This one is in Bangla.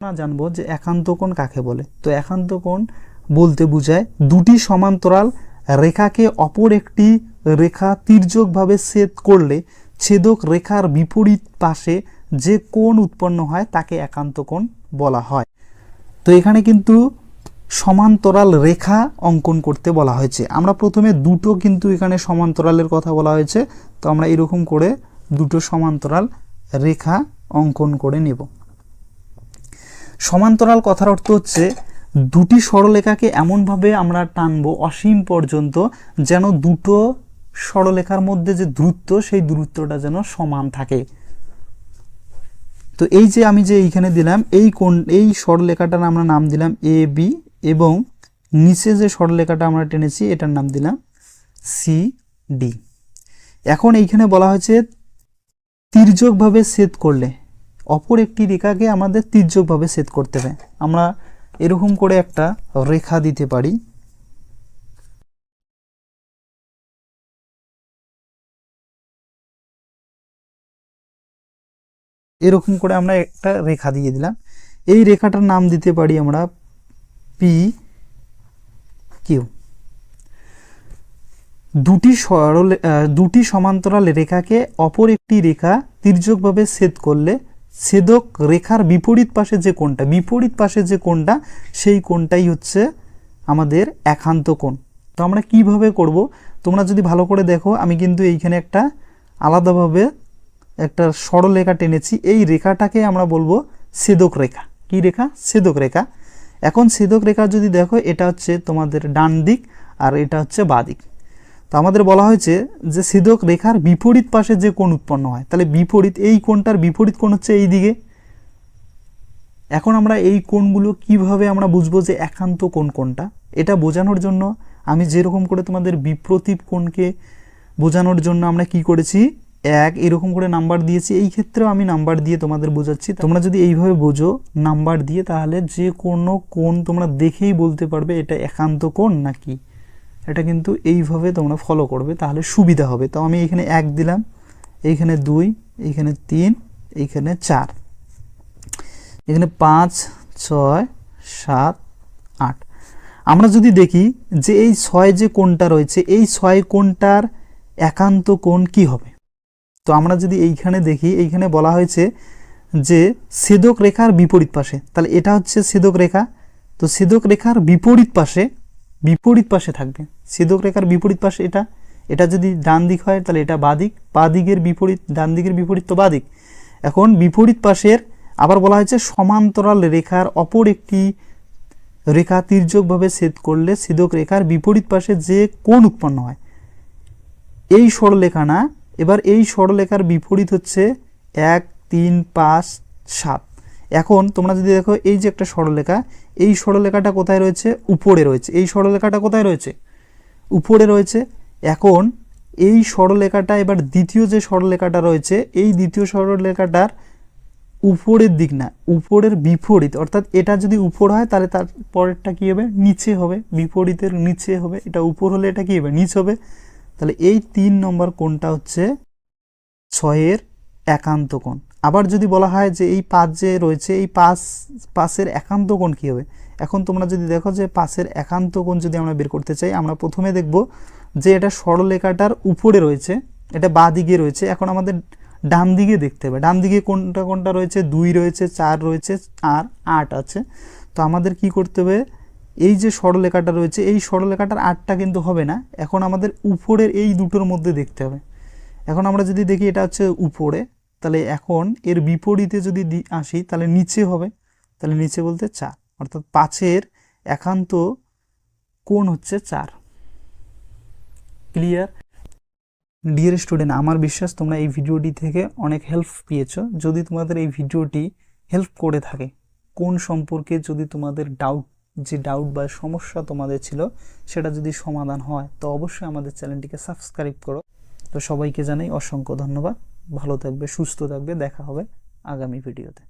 না জানব যে একান্ত কোণ কাকে বলে? তো একান্ত কোণ বলতে বোঝায় দুটি সমান্তরাল রেখাকে অপর একটি রেখা তির্যকভাবে ছেদ করলে ছেদক রেখার বিপরীত পাশে যে কোণ উৎপন্ন হয় তাকে একান্ত কোণ বলা হয়। তো এখানে কিন্তু সমান্তরাল রেখা অঙ্কন করতে বলা হয়েছে। আমরা প্রথমে দুটো কিন্তু এখানে সমান্তরালের কথা বলা হয়েছে, তো আমরা এরকম করে দুটো সমান্তরাল রেখা অঙ্কন করে নেব। সমান্তরাল কথার অর্থ হচ্ছে দুটি সরলরেখাকে এমনভাবে আমরা টানব অসীম পর্যন্ত যেন দুটো সরলরেখার মধ্যে যে দূরত্ব, সেই দূরত্বটা যেন সমান থাকে। তো এই যে আমি যে এইখানে দিলাম, এই কোন, এই সরলরেখাটার আমরা নাম দিলাম এ বি এবং নিচে যে সরলরেখাটা আমরা টেনেছি, এটার নাম দিলাম সি ডি এখন এইখানে বলা হয়েছে, তির্যকভাবে ছেদ করলে অপর একটি রেখাকে আমাদের তির্যকভাবে ছেদ করতে হবে। আমরা এরকম করে একটা রেখা দিতে পারি। এরকম করে আমরা একটা রেখা দিয়ে দিলাম। এই রেখাটার নাম দিতে পারি আমরা পি কিউ দুটি সরল দুটি সমান্তরাল রেখাকে অপর একটি রেখা তির্যকভাবে ছেদ করলে ছেদক রেখার বিপরীত পাশে যে কোণটা, বিপরীত পাশে যে কোণটা, সেই কোণটাই হচ্ছে আমাদের একান্ত কোণ। তো আমরা কীভাবে করব? তোমরা যদি ভালো করে দেখো, আমি কিন্তু এইখানে একটা আলাদাভাবে একটা সরলরেখা টেনেছি। এই রেখাটাকে আমরা বলব ছেদক রেখা। কি রেখা? ছেদক রেখা। এখন ছেদক রেখা যদি দেখো, এটা হচ্ছে তোমাদের ডান দিক আর এটা হচ্ছে বাঁ দিক। তো আমাদের বলা হয়েছে যে ছেদক রেখার বিপরীত পাশে যে কোণ উৎপন্ন হয়, তাহলে বিপরীত এই কোণটার বিপরীত কোণ হচ্ছে এই দিকে। এখন আমরা এই কোণগুলো কীভাবে আমরা বুঝব যে একান্ত কোণ কোনটা এটা বোঝানোর জন্য আমি যেরকম করে তোমাদের বিপ্রতীপ কোণকে বোঝানোর জন্য আমরা কি করেছি? এক, এরকম করে নাম্বার দিয়েছি। এই ক্ষেত্রেও আমি নাম্বার দিয়ে তোমাদের বোঝাচ্ছি। তোমরা যদি এইভাবে বোঝো নাম্বার দিয়ে, তাহলে যে কোনো কোণ তোমরা দেখেই বলতে পারবে এটা একান্ত কোণ নাকি। এটা কিন্তু এইভাবে তোমরা ফলো করবে, তাহলে সুবিধা হবে। তো আমি এখানে এক দিলাম এইখানে দুই এইখানে তিন এইখানে চার। এখানে পাঁচ, ছয়, সাত, আট। আমরা যদি দেখি যে এই ছয় যে কোণটা রয়েছে, এই ছয় কোণটার একান্ত কোণ কি হবে? তো আমরা যদি এইখানে দেখি, এইখানে বলা হয়েছে যে ছেদক রেখার বিপরীত পাশে, তাহলে এটা হচ্ছে ছেদক রেখা। তো ছেদক রেখার বিপরীত পাশে বিপরীত পাশে থাকবে। ছেদক রেখার বিপরীত পাশে এটা এটা যদি ডান দিক হয় তাহলে এটা বাঁ দিক, বাঁ দিকের বিপরীত, ডান দিকের বিপরীত তো বাঁ দিক। এখন বিপরীত পাশের আবার বলা হয়েছে সমান্তরাল রেখার অপর একটি রেখা তির্যকভাবে ছেদ করলে ছেদক রেখার বিপরীত পাশে যে কোণ উৎপন্ন হয়, এই সরলরেখা না, এবার এই সরলরেখার বিপরীত হচ্ছে এক, তিন, পাঁচ, সাত। এখন তোমরা যদি দেখো, এই যে একটা সরলরেখা, এই সরলরেখাটা কোথায় রয়েছে? উপরে রয়েছে। এই সরলরেখাটা কোথায় রয়েছে? উপরে রয়েছে। এখন এই সরলরেখাটা, এবার দ্বিতীয় যে সরলরেখাটা রয়েছে, এই দ্বিতীয় সরলরেখাটার উপরের দিক না, উপরের বিপরীত, অর্থাৎ এটা যদি উপর হয়, তাহলে তার পরেরটা কী হবে? নিচে হবে। বিপরীতের নিচে হবে। এটা উপর হলে এটা কী হবে? নিচ হবে। তাহলে এই তিন নম্বর কোণটা হচ্ছে ছয়ের একান্ত কোণ। আবার যদি বলা হয় যে এই পাঁচ যে রয়েছে, এই পাঁচ পাশের একান্ত কোণ কী হবে? এখন তোমরা যদি দেখো যে পাশের একান্ত কোণ যদি আমরা বের করতে চাই, আমরা প্রথমে দেখব যে এটা সরলরেখাটার উপরে রয়েছে, এটা বাঁ দিকে রয়েছে। এখন আমাদের ডান দিকে দেখতে হবে। ডান দিকে কোনটা কোনটা রয়েছে? দুই রয়েছে, চার রয়েছে, আর আট আছে। তো আমাদের কি করতে হবে? এই যে সরলরেখাটা রয়েছে, এই সরলরেখাটার আটটা কিন্তু হবে না। এখন আমাদের উপরের এই দুটোর মধ্যে দেখতে হবে। এখন আমরা যদি দেখি এটা হচ্ছে উপরে তাহলে এখন এর বিপরীতে যদি আসি, তাহলে নিচে হবে। তাহলে নিচে বলতে চার। অর্থাৎ পাঁচের একান্ত কোণ হচ্ছে চার। ক্লিয়ার ডিয়ার স্টুডেন্ট আমার বিশ্বাস তোমরা এই ভিডিওটি থেকে অনেক হেল্প পেয়েছ। যদি তোমাদের এই ভিডিওটি হেল্প করে থাকে, কোন সম্পর্কে যদি তোমাদের ডাউট যে ডাউট বা সমস্যা তোমাদের ছিল, সেটা যদি সমাধান হয়, তো অবশ্যই আমাদের চ্যানেলটিকে সাবস্ক্রাইব করো। তো সবাইকে জানাই অসংখ্য ধন্যবাদ। ভালো থাকবে সুস্থ থাকবে। দেখা হবে আগামী ভিডিওতে।